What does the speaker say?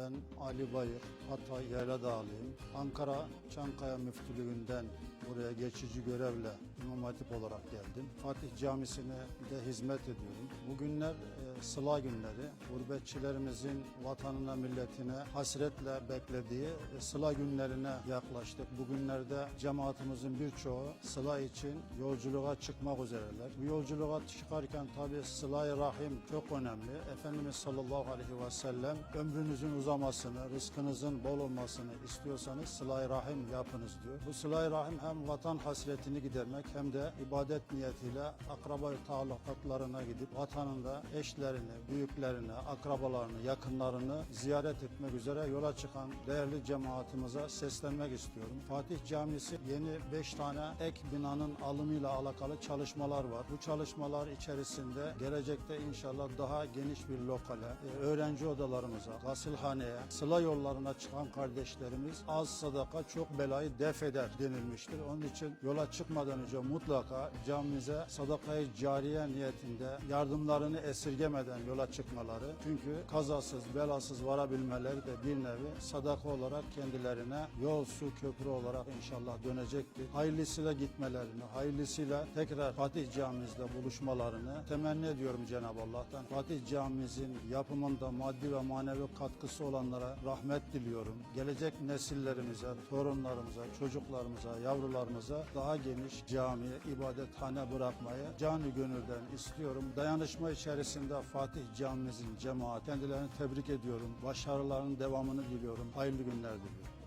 Ben Ali Bayır, Hatay Yayladağlıyım. Ankara Çankaya Müftülüğü'nden buraya geçici görevle İmam Hatip olarak geldim. Fatih Camisi'ne de hizmet ediyorum. Bugünler e, sıla günleri. Gurbetçilerimizin vatanına, milletine hasretle beklediği e, sıla günlerine yaklaştık. Bugünlerde cemaatimizin birçoğu sıla için yolculuğa çıkmak üzereler. Bu yolculuğa çıkarken tabi sıla-i rahim çok önemli. Efendimiz sallallahu aleyhi ve sellem ömrünüzün uzamasını, rızkınızın bol olmasını istiyorsanız sıla-i rahim yapınız diyor. Bu sıla-i rahim hem vatan hasretini gidermek hem de ibadet niyetiyle akraba taallukatlarına gidip vatanında eşlerini, büyüklerini, akrabalarını, yakınlarını ziyaret etmek üzere yola çıkan değerli cemaatimize seslenmek istiyorum. Fatih Camisi yeni 5 tane ek binanın alımıyla alakalı çalışmalar var. Bu çalışmalar içerisinde gelecekte inşallah daha geniş bir lokale, e, öğrenci odalarımıza, gasilhaneye, sıla yollarına çıkan kardeşlerimiz az sadaka çok belayı def eder denilmiştir. Onun için yola çıkmadan önce mutlaka camimize sadakayı cariye niyetinde yardımlarını esirgemeden yola çıkmaları. Çünkü kazasız, belasız varabilmeleri de bir nevi sadaka olarak kendilerine yol, su, köprü olarak inşallah dönecektir. Hayırlısıyla gitmelerini, hayırlısıyla tekrar Fatih Camimizde buluşmalarını temenni ediyorum Cenab-ı Allah'tan. Fatih Camimizin yapımında maddi ve manevi katkısı olanlara rahmet diliyorum. Gelecek nesillerimize, torunlarımıza, çocuklarımıza, yavrularımıza daha geniş cami, ibadethane bırakmayı canı gönülden istiyorum. Dayanışma içerisinde Fatih Camimizin cemaat kendilerini tebrik ediyorum. Başarılarının devamını diliyorum. Hayırlı günler diliyorum.